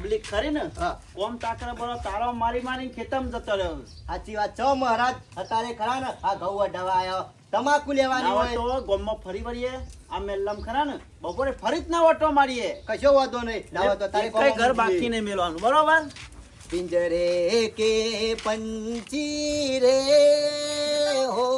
Public ખરી ને કોમ તાકરા બરો તારો મારી મારી ખેતમ જતો રહ્યો. સાચી વાત છો મહારાજ. અત્યારે ખરા ને? આ ઘઉં અડવા આવ્યો તમાકુ લેવાની હોય. તો ગોમમાં ફરી વળીએ. આ મેલ્લમ ખરા ને? બપોરે ફરી જ ના ઓટો મારીએ. કશો વાંધો નહીં. લાવો તો તારે કોઈ ઘર બાકી નહીં મેળવાનું બરોબર? પિંજરે કે પંછી રે હો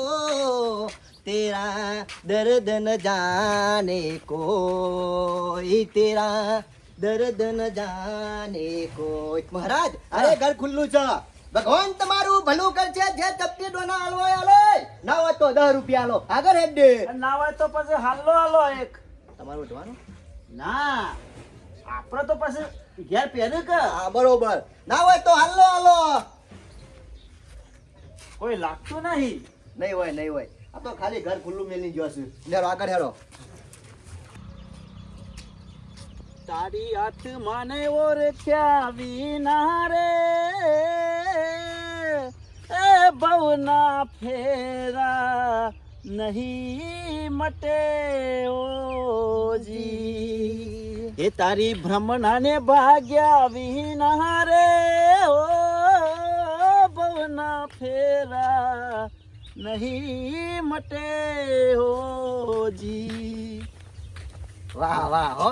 તેરા દર્દ ન જાને કોઈ તેરા દર્દ ન જાને કોઈ મહારાજ અરે ઘર ખુલ્લું છે. ભગવાન તમારું ભલું કરશે જે ચપટી ડોના હાલવો હાલો ના હોય તો દસ રૂપિયા હાલો આગળ હેડ દે. ના હોય તો પછી હાલો હાલો એક. તમારું ઉઠવાનું? ના આપણે તો પછી ઘેર પહેરે કે. હા બરોબર. ના હોય તો હાલો હાલો કોઈ લાગતું નહીં. નહીં હોય નહીં હોય. આ તો ખાલી ઘર ખુલ્લું મેલી ગયો છે આગળ હેરો. તારી હાથ માને ઓળખ્યા વિના રે. એ બહુના ફેરા નહીં મટે ઓજી. એ તારી ભ્રમણાને ભાગ્યા વિના રે. ઓ બહુના ફેરા નહીં મટે ઓજી. વાહ વાહ, હો.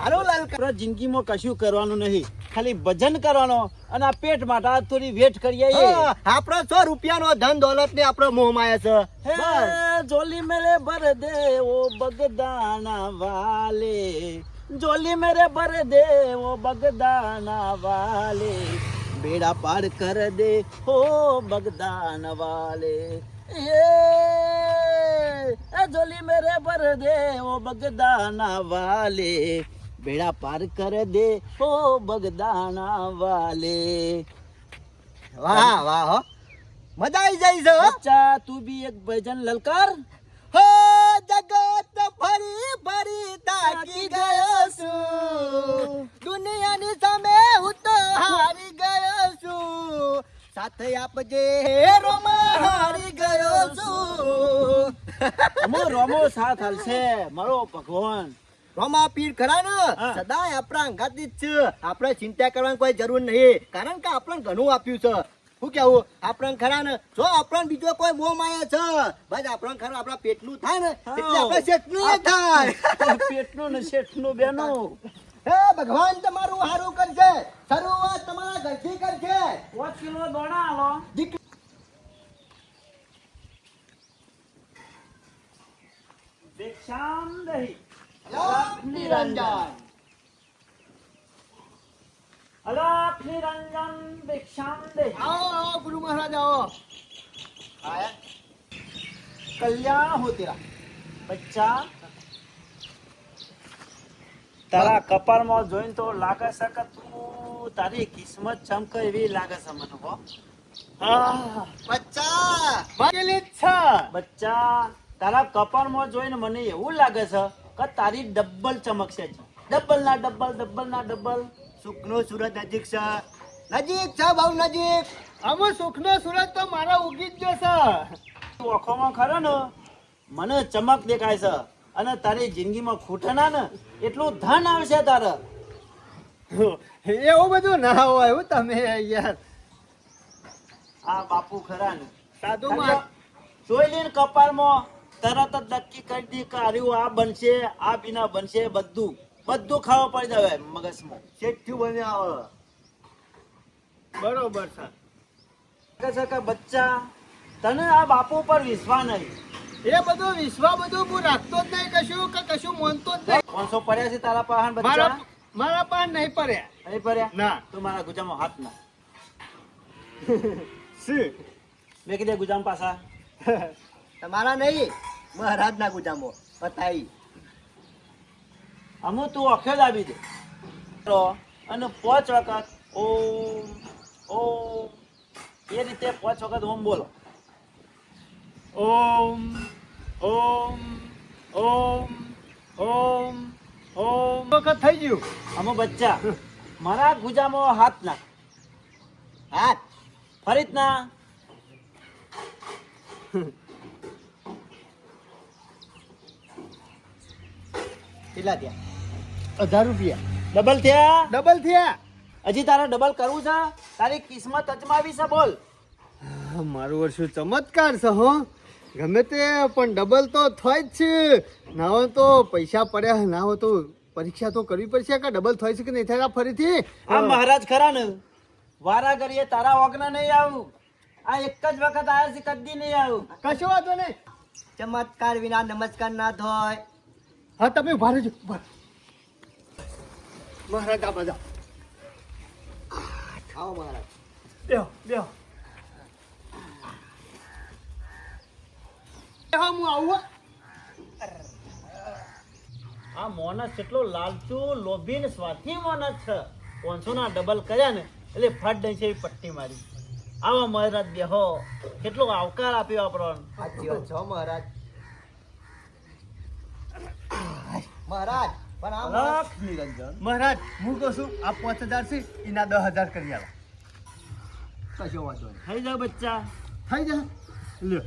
હાલો લાલ કરો જિંદગીમાં કશું કરવાનું નહીં. ખાલી ભજન કરવાનો અને આ પેટ માટે થોડી વેટ કરીએ આપણો સો રૂપિયાનો ધન દોલત ને આપણો મોહ માયા છે. જોલી મેરે ભર દે ઓ બગદાના વાલે. જોલી મેરે ભર દે ઓ બગદાના વાલે. બેડા પાર કર દે હો બગદાના વાલે. એ એ જોલી મેરે ભર દે ઓ બગદાના વાલે. બેડા પાર કર દે ઓ બગદાના વાલે. વાહ વાહ હો. મજા આવી જાય છે. બચ્ચા તું બી એક ભજન લલકાર. હો જગત ફરી ફરી તાકી ગયો છું. દુનિયાની સામે હું તો હારી ગયો છું. સાથે આપજે રોમા હારી ગયો છું. અમો રોમો સાથ હાલશે મારો ભગવાન. રોમા પીર ખરા ને? સદાય આપણા અંગાતી જ છે. આપણે ચિંતા કરવાની કોઈ જરૂર નહીં. કારણ કે આપણે ઘણું આપ્યું છે. શું કેવું? આપણને ખરા ને? જો આપણને બીજો કોઈ મોહ માયા છે બસ આપણને ખરા આપણા પેટનું થાય ને એટલે આપણે શેઠનું થાય. પેટનું ને શેઠનું બેનું. હે ભગવાન તમારું સારું કરશે. શરૂઆત તમારા ઘરથી કરશે. પાંચ કિલો દોણા આલો. દીક- ભિક્ષામ દહી. અલખ નિરંજન. અલખ નિરંજન ભિક્ષામ દહી. આવો આવો ગુરુ મહારાજ આવો. આયા કલ્યાણ હો તેરા બચ્ચા તારા કપાળમાં જોઈને તો લાગે છે કે તું તારી કિસ્મત ચમકે એવી લાગે છે મને હો. બચ્ચા! જ છે. બચ્ચા તારા કપાળમાં જોઈને મને એવું લાગે છે કે તારી ડબલ ચમકશે છે. ડબલ ના ડબલ ડબલ ના ડબલ સુખનો સુરત નજીક છે. નજીક છે બહુ નજીક. અમે સુખનો સુરત તો મારા ઉગી જ જશે ઓખોમાં ખરો ને મને ચમક દેખાય છે. અને તારી જિંદગીમાં ખૂટના ને એટલું ધન આવશે તારે. એવું બધું ના હોય હું તમે યાર. આ બાપુ ખરા ને. સાધુ જોઈ લઈને કપાળમાં તરત જ નક્કી કરી દી કે આર્યું આ બનશે આ બીના બનશે બધું. બધું ખાવા પડી જાય મગજમાં. શેઠ્યું બને આવે. બરોબર છે કે બચ્ચા તને આ બાપુ પર વિશ્વાસ નહીં. એ બધું વિશ્વા બધું હું રાખતો જ નહીં કશું કે કશું માનતો જ નહીં. પાંચસો પડ્યા છે તારા પાસે મારા મારા પાસે નહીં પડ્યા. નહીં પડ્યા? ના. તું મારા ગુજામાં હાથ ના. શું? મેં કીધે ગુજામ પાછા. તમારા નહીં મહારાજના ગુજામો બતાવી અમુ તું અખે જ આવી દે તો અને પાંચ વખત ઓમ ઓમ. એ રીતે પાંચ વખત ઓમ બોલો. ઓમ. ઓમ ઓમ ઓમ ઓમ. વખત થઈ ગયું. અમુ બચ્ચા મારા ગુજામાં હાથ નાખ. હાથ. ફરી જ ના. કેટલા થયા? હજાર રૂપિયા. ડબલ થયા? ડબલ થયા. હજી તારે ડબલ કરવું છે? તારી કિસ્મત અજમાવી છે બોલ. મારું વર્ષું ચમત્કાર છે હો. ગમે તે પણ ડબલ તો થાય જ છે. ના હોય તો પૈસા પડ્યા ના હોય તો પરીક્ષા તો કરવી પડશે કે ડબલ થાય છે કે નહીં થાય ફરીથી? આ મહારાજ ખરા ને. વારા કરીએ તારા વાગના નહીં આવું. આ એક જ વખત આવ્યા છે કદી નહીં આવું. કશો વાંધો નહીં. ચમત્કાર વિના નમસ્કાર ના થાય. હા તમે ઊભા રહેજો. મહારાજ આ બધા આવો મહારાજ. બેહો બેહો. હું આવું આ મોનસ કેટલો લાલચુ લોભી ને સ્વાર્થી મોનસ છે. પાંચસો ના ડબલ કર્યા ને એટલે ફટ દઈ છે પટ્ટી મારી. આવા મહારાજ બેહો. કેટલો આવકાર આપ્યો આપણો સાચી વાત છો મહારાજ. મહારાજ પણ આ લખ નિરંજન. મહારાજ હું કહું છું આ પાંચ હજાર છે એના દસ હજાર કરી આવો કશો વાંધો નહીં. થઈ જાવ બચ્ચા. થઈ જા. લ્યો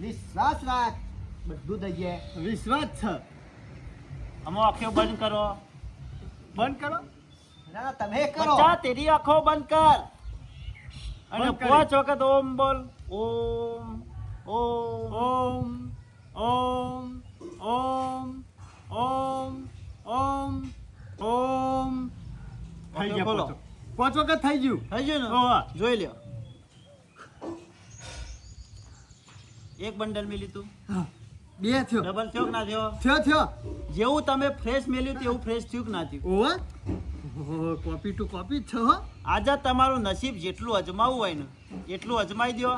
વિશ્વાસ રાખ. બધું થઈ જાય. વિશ્વાસ છે. અમો આંખો બંધ કરો. બંધ કરો? ના તમે કરો. બચ્ચા તેરી આંખો બંધ કર. અને પાંચ વખત ઓમ બોલ. ઓમ ઓમ ઓમ ઓમ ઓમ ઓમ ઓમ ઓમ. થઈ ગયો બોલો. પાંચ વખત થઈ ગયું. થઈ ગયું ને? જોઈ લ્યો. એક બંડલ મેલી તું હા, બે થયો. ડબલ થયો કે ના થયો? થયો થયો. જેવું તમે ફ્રેશ મેલ્યું તેવું ફ્રેશ થયું કે ના થયું? ઓહો, કોપી ટુ કોપી જ છે આજે તમારું નસીબ જેટલું અજમાવું હોય ને એટલું અજમાઈ દ્યો.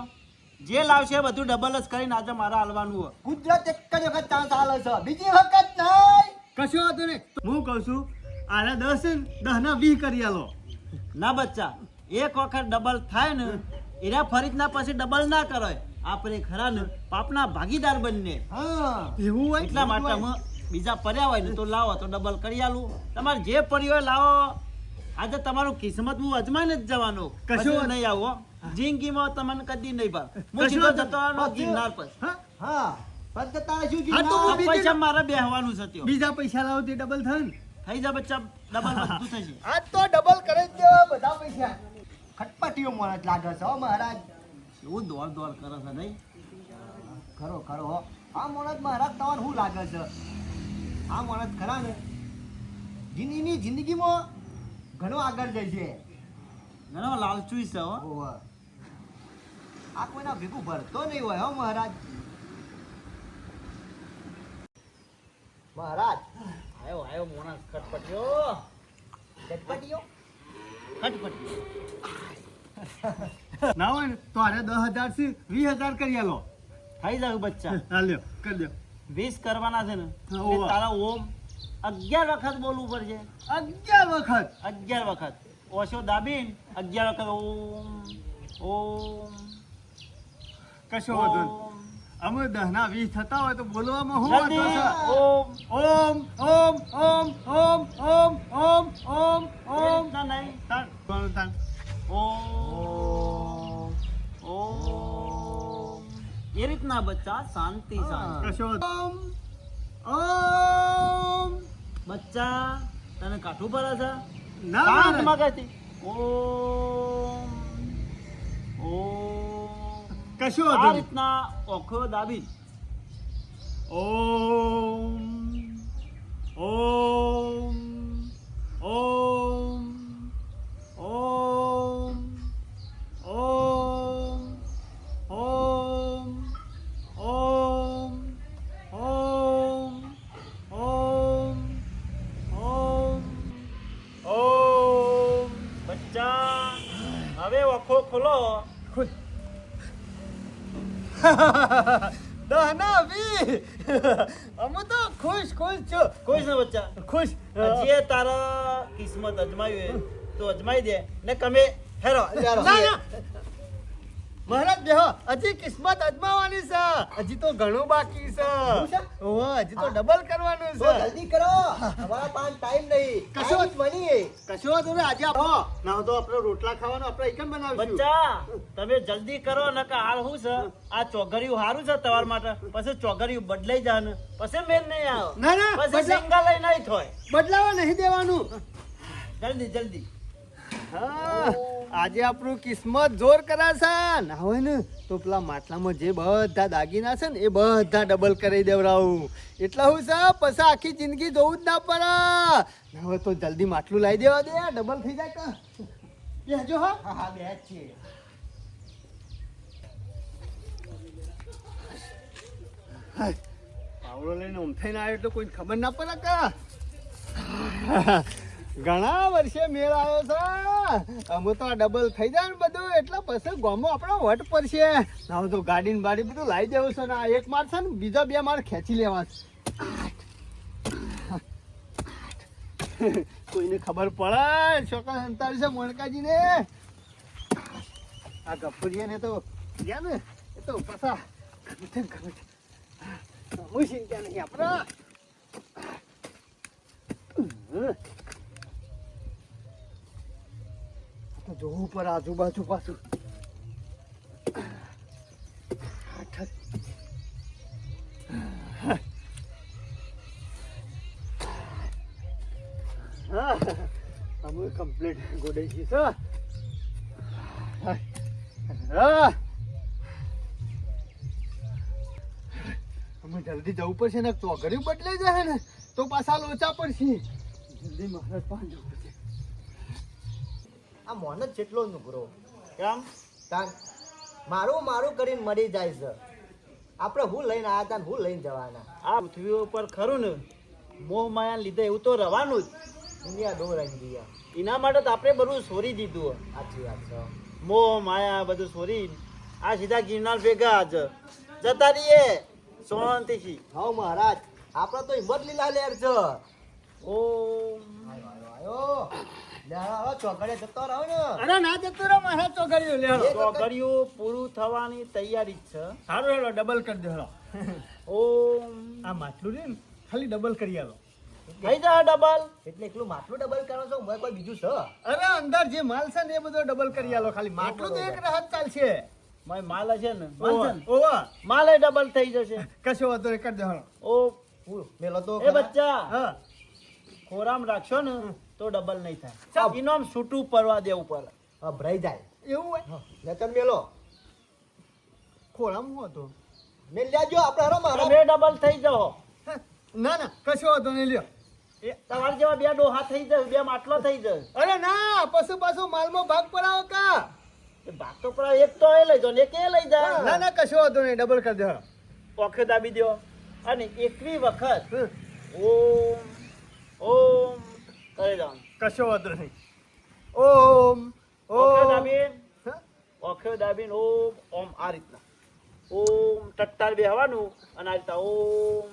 જે લાવશે બધું ડબલ જ કરીને આજે મારા હાલવાનું હોય. કુદરત એક જ વખત ચાન્સ આલે છે બીજી વખત નહીં. કશું વાંધો નહીં. હું કહું છું આને દસ ને, દસ ના વીસ કરી આલો. ના બચ્ચા એક વખત ડબલ થાય ને એના ફરીના પછી ડબલ ના કરાય. આપણે ખરા ને પાપના ભાગીદાર બનને. એવું હોય? એટલા માટે બીજા પર્યા હોય ને તો લાવો તો ડબલ કરી આલું. તમારે જે પર્યો લાવો. આજે તમારું કિસ્મત હું અજમાઈને જ જવાનો. કશું નહીં આવો. જિંદગીમાં તમને કદી નહીં ભાર હું સીધો જતો ગિરનાર પર. હા તારે શું પૈસા મારે બેહવાનું છે. બીજા પૈસા લાવો તે ડબલ થાય થઈ જા બચ્ચા ડબલ બધું થશે. આજ તો ડબલ કરે જ બધા પૈસા. ખટપટીઓ મહારાજ લાગે છે મહારાજ. એવું દોડ દોડ કરે છે નહીં? ખરો ખરો. હો આ માણસ મહારાજ તમારે શું લાગે છે? આ માણસ ખરા ને? જિંદગીની જિંદગીમાં ઘણો આગળ જાય છે. ઘણો લાલચુઈ છે હો. આ કોઈના ભેગું ભરતો નહીં હોય હો મહારાજ. મહારાજ. આવ્યો આવ્યો મોણસ ખટપટ્યો. ખટપટ્યો? ખટપટ્યો. ના હોય ને તો આને દસ હજારથી વીસ હજાર કરી આલો. થઈ જાવ બચ્ચા. હાલ્યો કરી દો. વીસ કરવાના છે ને. તારા ઓમ અગિયાર વખત બોલવું પડશે. અગિયાર વખત? અગિયાર વખત. ઓછો દાબીને અગિયાર વખત ઓમ ઓમ. કશો વધુ અમે દસ ના વીસ થતા હોય તો બોલવામાં હું ઓમ. ઓમ ઓમ ઓમ ઓમ ઓમ ઓમ ઓમ ઓમ. નહીં. ઓમ. ઓમ. એ રીતના બચ્ચા શાંતિ શાંતિ. ઓમ. ઓમ. બચ્ચા તને કાઠું પડે છે? ના શાંત. મગજથી. ઓમ. ઓમ. કશો આ રીતના ઓખો દાબી. ઓમ. ઓમ. ઓમ. ઓમ. બચ્ચા ખુશ? જે તારા કિસ્મત અજમાયું તો અજમાઈ દે. ને તમે હેરો ના ના મહારાજ બેહો હજી કિસ્મત અજમાવાની છે હજી તો ઘણું બાકી છે. ઓ હજી તો ડબલ કરવાનું છે. જલ્દી કરો. અમારા પાસે ટાઈમ નહીં. કશો- ટાઈમ બની કશો નહીં આજે આપો. ના તો આપણે રોટલા ખાવાનો આપણે એકમ બનાવીશું. બચ્ચા તમે જલ્દી કરો નકા હાલ શું છે? આ ચોઘરિયું સારું છે તમારા માટે? પછી ચોઘરિયું બદલાઈ જાય ને પછી મેન નહીં આવે. ના ના પછી સિંગલ લઈ નહીં થોય. બદલાવા નહીં દેવાનું. જલ્દી જલ્દી. હા. આજે આપણું કિસ્મત જોર કરાશે. ના હોય ને તો પેલા માટલામાં જે બધા દાગીના છે ને એ બધા ડબલ કરી દેવડાવું એટલા હું છે પછી આખી જિંદગી જોવું જ ના પડે. ના હોય તો જલ્દી માટલું લાવી દેવા દે ડબલ થઈ જાય કે? બેસજો હા. હા બે છીએ પાવડો લઈને ઊમ થઈને આવ્યો એટલે કોઈ ખબર ના પડે કા? ઘણા વર્ષે મેળ આવ્યો છે. અમે તો આ ડબલ થઈ જાય ને બધું, એટલે પછી ગોમો આપણો વટ પડશે. હોય તો ગાડીને બાડી બધું લાવી દેવું છે ને આ એક માર છે ને, બીજા બે માર ખેંચી લેવા છે. કોઈને ખબર પડે? છોકરા સંતાર છે મોણકાજીને. આ ગફુરિયાને તો ગયા ને, એ તો પાછા ખબર ખબર હું ચિંતા નહીં આપણા. તો જોવું પર આજુબાજુ પાછું. અમે કમ્પ્લીટ ગોડાઈ ગઈ સર અમે જલ્દી જવું પડશે ને ચોકડીઓ બદલાઈ જાય ને તો પાછા લોચા પડશે. જલ્દી મહારાજ પાંચ જવું આ મોન જ જેટલો નુકરો. કેમ? તાન મારું મારું કરીને મરી જાય છે. આપણે હું લઈને આવ્યા હતા હું લઈને જવાના. આ પૃથ્વી ઉપર ખરું ને મોહ માયા લીધે એવું તો રવાનું જ. દુનિયા દો રહી ગયા એના માટે તો આપણે બધું સોરી દીધું સાચી વાત છે. મોહ માયા બધું સોરી. આ સીધા ગિરનાર ભેગા જ. જતા રહીએ. શાંતિથી હા મહારાજ. આપણે તો હિંમત લીલા લેર છે. ઓમ. આયો આયો. અરે ના જતો રહો મહારાજ ચોકડીઓ લે એ ચોકડીઓ પૂરું થવાની તૈયારી જ છે. સારું હેલો ડબલ કરી દે હેલો. ઓમ. આ માટલું ને ખાલી ડબલ કરી આલો. થઈ જા ડબલ એટલે એકલું માટલું ડબલ કરો છો મેં કોઈ બીજું છે? અરે અંદર જે માલ છે ને એ બધો ડબલ કરી આલો ખાલી. માટલું તો એક રાહત ચાલશે માય માલ છે ને માલ? ઓવા. માલે ડબલ થઈ જશે. કશો વાંધો કરી દે ઓ મેલો તો એ બચ્ચા. હા. ખોરામ રાખશો ને. તો ડબલ નહીં થાય. ઇનામ છૂટું પડવા દેવું પડે ભરાઈ જાય. એવું હોય? તમે મેલો. ખોળામ હતો? મેલ લેજો આપણે હરો મારો તમે ડબલ થઈ જાઓ. ના ના કશો વાંધો નહીં લ્યો. એ તમારા જેવા બે ડોહા થઈ જાય બે માટલો થઈ જશે અરે ના પશુ પાછો માલમાં ભાગ પડાવો કા? ભાગ તો પડાવ એક તો એ લઈ જાઓ ને એક એ લઈ જાય ના ના કશો વાંધો નહીં ડબલ કરી દો ઓખે દાબી દો અને એકવી વખત ઓમ કશો વાંધો નહીં. ઓમ ઓમ. દાબીન? ઓખે દાબીન ઓમ ઓમ આ રીતના. ઓમ ટટ્ટાર બે હવાનું અને આ રીતના ઓમ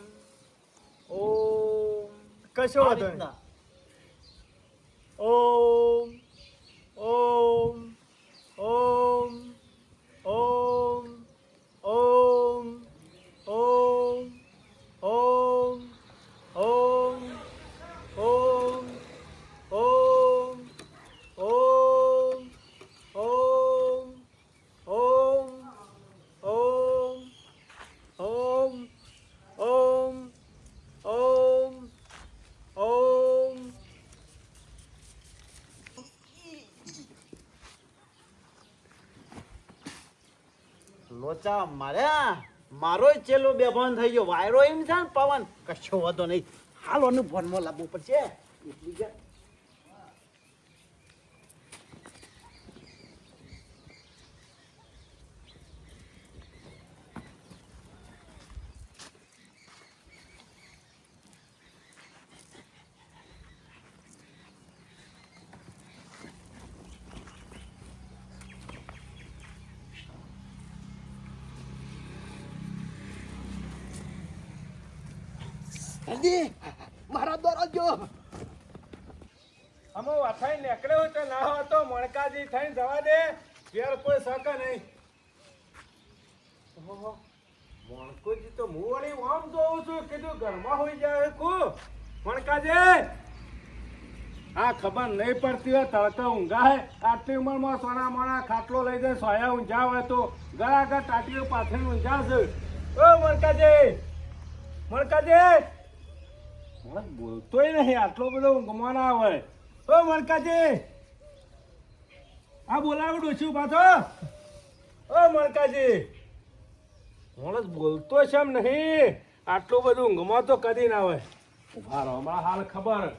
ઓમ. કશો વાંધો નહીં. ઓમ ઓમ ઓમ ઓમ ઓમ લોચા માર્યા મારો ચેલો બેભાન થઈ ગયો. વાયરો એમ છે પવન. કશો વાંધો નહીં. હાલ આનું ફોનમાં લાવવું પડશે. એટલી કે જલ્દી મારા દોરો જો. અમે વાફાઈ નીકળ્યો તો ના હોય તો મણકાજી થઈને જવા દે. ઘેર કોઈ શકે નહીં. મણકોજી તો હું વળી આમ જોઉં છું. કીધું ઘરમાં હોઈ જાય કુ. મણકાજી હા ખબર નહીં પડતી હોય તરત ઊંઘા હે. આટલી ઉંમરમાં સોના મોના ખાટલો લઈ જાય સોયા ઊંઝા હોય તો ગળા ગળ ટાટીઓ પાછળ ઊંઝા છે ઓ મણકાજી મણકાજી. બોલતોય નહીં, આટલો બધો ઊંઘમાં ના આવે ઓ મણકાજી આ બોલાવડું છું પાછો. ઓ મણકાજી માણસ બોલતો છે એમ નહીં. આટલું બધું ઊંઘમાં તો કદી ના હોય. ઊભા રહો, હમણાં હાલ ખબર.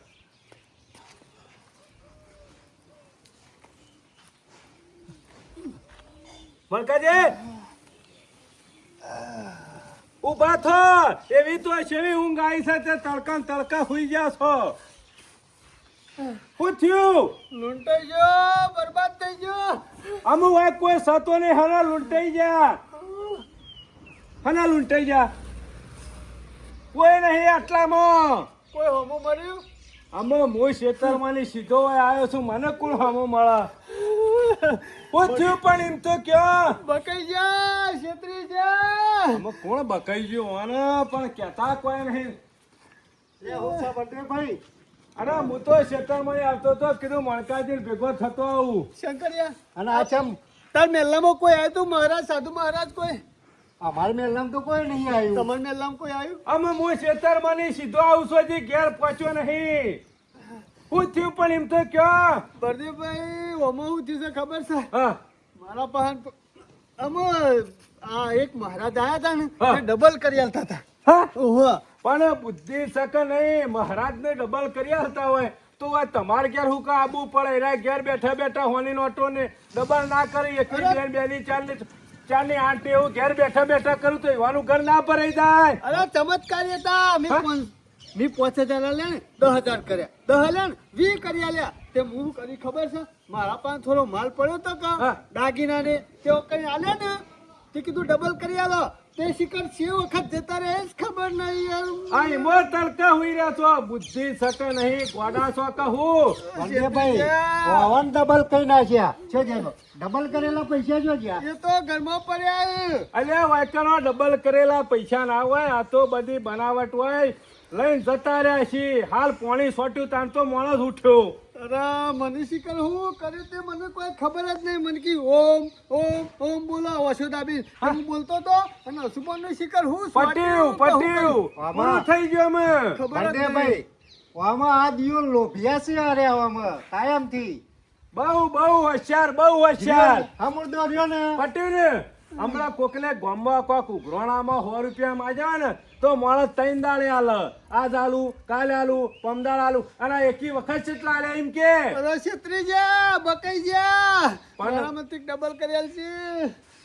મણકાજી ઊભા થો. એવી તો છેવી ઊંઘ આવી છે તે તડકા તડકા હુઈ ગયા છો. થયું? લૂંટાઈ ગયો બરબાદ થઈ ગયો. અમુક વાત કોઈ સતો નહીં હના લૂંટાઈ ગયા. હના લૂંટાઈ ગયા. કોઈ નહીં આટલામાં. કોઈ હોમો મર્યું આમાં મોય ખેતરમાંની સીધો આવ્યો છું. મને કોણ હોમો મળે? થયું પણ એમ તો ક્યાં? બકાઈ જા છેતરી જા અમે કોણ બકાઈ ગયો અને પણ કહેતા કોઈ નહીં. લે ઓછા બટરે ભાઈ. અરે હું તો ખેતરમાં આવતો તો કીધું મણકાજી ભેગો થતો આવું. શંકરિયા અને આ ચમ તાર મેલામાં કોઈ આવ્યું તું? મહારાજ સાધુ મહારાજ કોઈ? અમારા મેલમ તો કોઈ નહીં આવ્યું. તમાર મેલામાં કોઈ આવ્યું? અમે હું ખેતરમાંની સીધો આવું છું હજી ઘેર પહોંચ્યો નહીં. હું થયું પણ એમ તો કયો? બરદેભાઈ હોમો હું થયું છે ખબર છે? હા. મારા પાહન અમે આ એક મહારાજ આયા હતા ને ડબલ કરી આલતા હતા હા? ઓહો. પણ બુદ્ધિ શકે નહીં મહારાજને ડબલ કરી આલતા હોય તો આ તમારે ઘેર હું કા આબુ પડે? એના ઘેર બેઠા બેઠા હોની નોટો ને ડબલ ના કરી એક! બેન બેની ચારની ચારની આંટી એવું ઘેર બેઠા બેઠા કરું તો એવાનું ઘર ના ભરાઈ જાય. અરે ચમત્કારી હતા. મેં હા? પાંચ મેં પાંચ હજાર લે ને દસ હજાર કર્યા. દસ લે ને વી કરી લ્યા તે હું કરી ખબર છે? મારા પાસે થોડો માલ પડ્યો તો કા દાગીના ને તેઓ કઈ આલ્યા ને? તે કીધું ડબલ કરી આલો. તે શિકર છે વખત જતા રહે જ ખબર નહીં યાર આ ઈમો કે હોઈ રહ્યા છો? બુદ્ધિ શકે નહીં? ગોડા છો કહું પવન ડબલ કઈ નાખ્યા. છે જેનો ડબલ કરેલા પૈસા જો ગયા? એ તો ઘરમાં પડ્યા અલ્યા વાયકણો ડબલ કરેલા પૈસા ના હોય આ તો બધી બનાવટ હોય. લઈને જતા રહ્યા છીએ. હાલ પોણી સોટ્યું તાન તો માણસ ઉઠ્યો. અરે મને હું કર્યું તે મને કોઈ ખબર જ નહીં. મને કી ઓમ ઓમ ઓમ બોલો. વસુદાબી હું. બોલતો તો અને અશુભનનું હું પટ્યું પટ્યું. પૂરું થઈ ગયો અમે. ખબર જ નહીં. આમાં આ દિયો લોભિયા છે અરે આવામાં. કાયમથી. બહુ બહુ હોશિયાર બહુ હોશિયાર. હમુરદો રહ્યો ને. પટ્યું ને. હમણાં કોકને ગોમવા કોક ઉઘરાણામાં સો રૂપિયા માંગ્યા ને. તો માણસ ત્રણ દાડે આલ. આજ આલુ કાલે આલુ પમદાળ આલુ. અને એકી વખત કેટલા આલે એમ કે? છેતરી જા બકાઈ જા. મરામતી ડબલ કરેલ છે.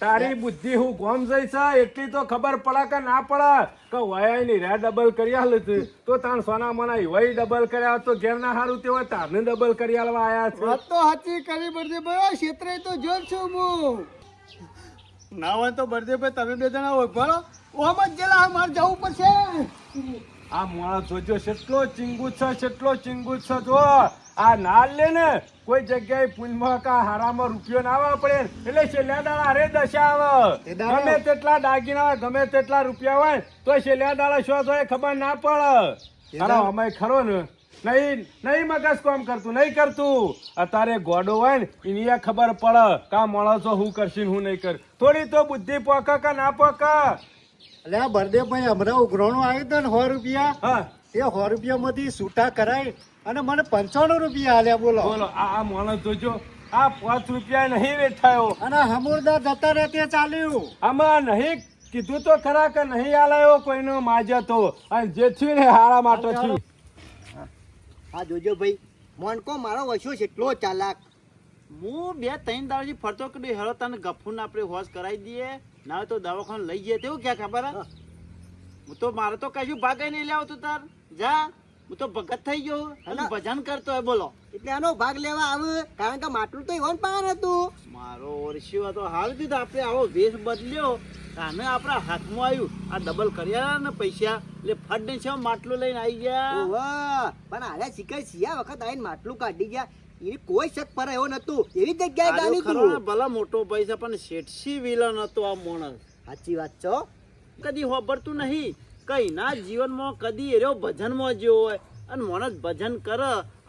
તારી બુદ્ધિ હું ગોમ જઈ છે એટલી તો ખબર પડે કે ના પડે? કે વયા ની રે ડબલ કરી આલ તો તાણ સોના મના વય ડબલ કર્યા તો ઘેર ના હારું તે હોય તારને ડબલ કરી આલવા આયા છે. વાત તો સાચી કરી પડશે ભાઈ. ક્ષેત્રે તો જો છું હું. ના હોય તો બળદેભાઈ તમે બે જણા હોય ભરો ઓમ જ જેલા મારે જવું પડશે. આ માણસ જોજો કેટલો ચિંગુત છે કેટલો ચિંગુત છે જો. આ નાલ લે ને કોઈ જગ્યાએ પુલમાં કા હારામાં રૂપિયો ના આવે પડે એટલે છેલ્લા દાડા અરે દશા આવે. ગમે તેટલા દાગીના હોય ગમે તેટલા રૂપિયા હોય તો છેલ્લા દાડા શું થાય ખબર ના પડે. અરે અમે ખરો ને. નહીં નહીં મગજ કામ કરતું નહીં કરતું. અત્યારે ગોડો હોય ને એની ખબર પડે કા માણસો હું કરશે હું નહીં કર. થોડી તો બુદ્ધિ પોકા કા ના પોકા. એટલે આ ભાઈ હમણાં ઉઘરાણું આવ્યું હતું ને સો રૂપિયા. હા. તે સો રૂપિયામાંથી છૂટા કરાય અને મને પંચાણું રૂપિયા આલ્યા બોલો. બોલો આ આ માણસ જોજો આ પાંચ રૂપિયા નહીં વેઠાયો. અને હમુરદા જતા રહે તે ચાલ્યું. આમાં નહીં કીધું તો ખરા કે નહીં આલાયો કોઈનો માજા તો? અને જે થયું ને હારા માટે થયું. હા જોજો ભાઈ. મોનકો મારો વસ્યો છે એટલો ચાલાક. હું બે ત્રણ દાડાથી ફરતો કે હેરો તને ગફુન આપણે હોશ કરાવી દઈએ. ના તો દવાખાને લઈ જાય તેવું ક્યાં ખબર હે? તો મારે તો કશું ભાગે નહીં લેવો તું તાર. જા. હું તો ભગત થઈ ગયો અને ભજન કરતો હોય બોલો. એટલે આનો ભાગ લેવા આવે કારણ કે માટલું તો ઈવન પાન હતું. મારો ઓરસી હતો હાલ દીધો આપણે આવો વેશ બદલ્યો. તાને આપણા હાથમાં આવ્યું. આ ડબલ કર્યા ને પૈસા. એટલે ફટ ને છે માટલું લઈને આવી ગયા. પણ આરે શિકાય સિયા વખત આવીને માટલું કાઢી ગયા. એને કોઈ શક પર એવો નતું એવી જગ્યાએ ગાલી તું. ભલા મોટો પૈસા પણ શેઠસી વિલન હતો આ મોણસ. સાચી વાત છો. કદી હોબરતું નહીં. કઈ ના જીવનમાં કદી એરો ભજનમાં જેવો હોય. અને મોણસ ભજન કર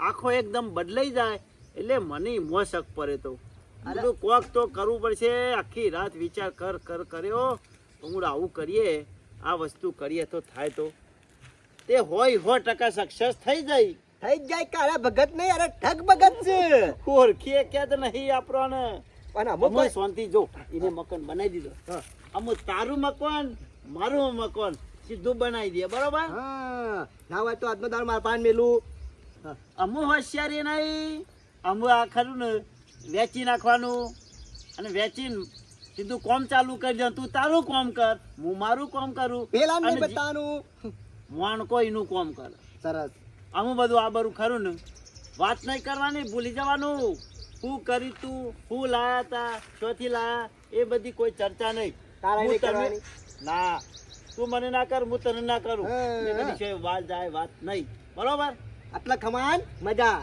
આખો એકદમ બદલાઈ જાય. એટલે મને મો શક પડે તો. અરે. કોક તો કરવું પડશે. આખી રાત વિચાર કર કર કર્યો. હું આવું કરીએ. આ વસ્તુ કરીએ તો થાય તો. તે હોય હો ટકા સક્સેસ થઈ જાય. થઈ જાય કાળા ભગત નહીં અરે ઠગ ભગત છે. ઓળખીએ કે જ નહીં આપણને. અને અમુક શાંતિ જો એને મકાન બનાવી દીધો. હા. અમુક તારું મકાન મારું મકાન સીધું બનાવી દે બરોબર? હા. ના હોય તો આજનો દાળ માર પાન મેલું. અમુ હોશિયારી નહીં અમુ આ ખરું ને વેચી નાખવાનું. અને વેચીને સીધું કોમ ચાલુ કરી દે તું તારું કોમ કર હું મારું કોમ કરું. પેલા નહીં બતાનું વાણ કોઈનું કોમ કર. સરસ. અમુ બધું આ બરું ખરું ને. વાત નહીં કરવાની ભૂલી જવાનું. શું કરી તું શું લાયા તા ચોથી લાયા એ બધી કોઈ ચર્ચા નહીં. હું તને- ના. તું મને ના કર હું તને ના કરું. હા, એ બધી વાત જાય વાત નહીં. બરોબર? આટલા ખમાન મજા.